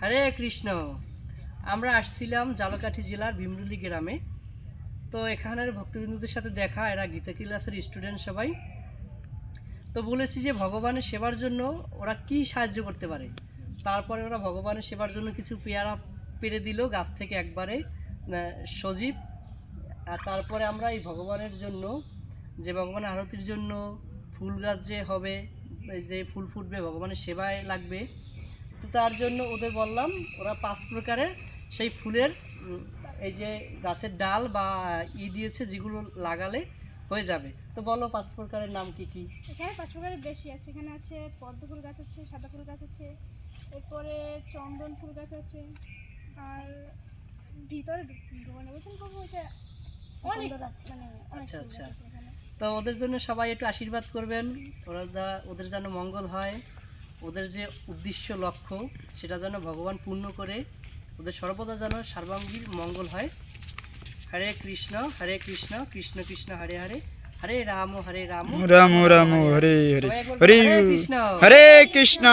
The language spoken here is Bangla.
হরে কৃষ্ণ। আমরা আসছিলাম জালকাঠি জেলার ভীমরুলি গ্রামে। তো এখানের ভক্তবিন্দুদের সাথে দেখা, এরা গীতা ক্লাসের স্টুডেন্ট সবাই। তো বলেছি যে ভগবানের সেবার জন্য ওরা কি সাহায্য করতে পারে? তারপরে ওরা ভগবানের সেবার জন্য কিছু পেয়ারা পেরে দিল গাছ থেকে একবারে সজীব। আর তারপরে আমরা এই ভগবানের জন্য, যে ভগবানের আরতির জন্য ফুল গাছ যে হবে যে ফুল ফুটবে, ভগবানের সেবায় লাগবে। তো তার জন্য ওদের বললাম ওরা পাঁচ প্রকারের সেই ফুলের এই যে গাছের ডাল বা ই দিয়েছে যেগুলো লাগালে হয়ে যাবে। তো বলো পাঁচ প্রকারের নাম কি কি? এখানে পাঁচ প্রকারের বেশি আছে। এখানে আছে পদ্ম ফুল গাছ আছে সাদা ফুল গাছ আছে এরপরে চন্দন ফুল গাছ আছে আর ভিতরে বলছেন বাবু ওইটা অনেক। মানে আচ্ছা, আচ্ছা। তো ওদের জন্য সবাই একটু আশীর্বাদ করবেন। ওরা যা- ওদের যেন মঙ্গল হয়। ওদের যে উদ্দেশ্য লক্ষ্য সেটা যেন ভগবান পূর্ণ করে ওদের সর্বদা যেন সর্বাঙ্গীর মঙ্গল হয়। হরে কৃষ্ণ হরে কৃষ্ণ কৃষ্ণ কৃষ্ণ হরে হরে হরে রাম হরে রাম। রাম রাম হরে হরে। হরে কৃষ্ণ। হরে কৃষ্ণ।